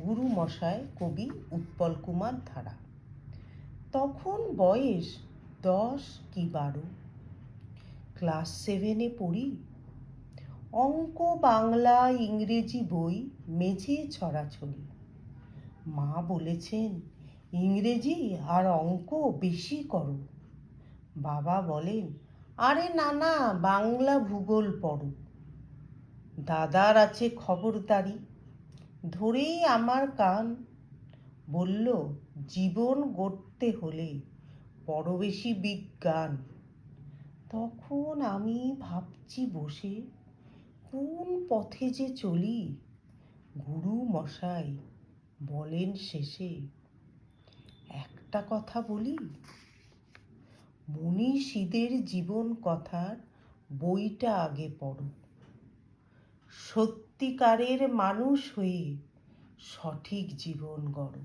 গুরু মশায় কবি উৎপল কুমার ধারা। তখন বয়স দশ কি বারো? ক্লাস সেভেনে পড়ি। অঙ্ক, বাংলা, ইংরেজি বই মেঝে ছড়াছড়ি। মা বলেছেন, ইংরেজি আর অঙ্ক বেশি করো। বাবা বলেন, আরে না না, বাংলা ভূগোল পড়ো। দাদার আছে খবরদারি। ধরেই আমার কান বলল, জীবন গড়তে হলে বড় বেশি বিজ্ঞান। তখন আমি ভাবছি বসে, কোন পথে যে চলি? গুরু মশাই বলেন শেষে, একটা কথা বলি? মনীষীদের জীবন কথার বইটা আগে পড়ো। সত্যিকারের মানুষ হয়ে সঠিক জীবন গড়ো।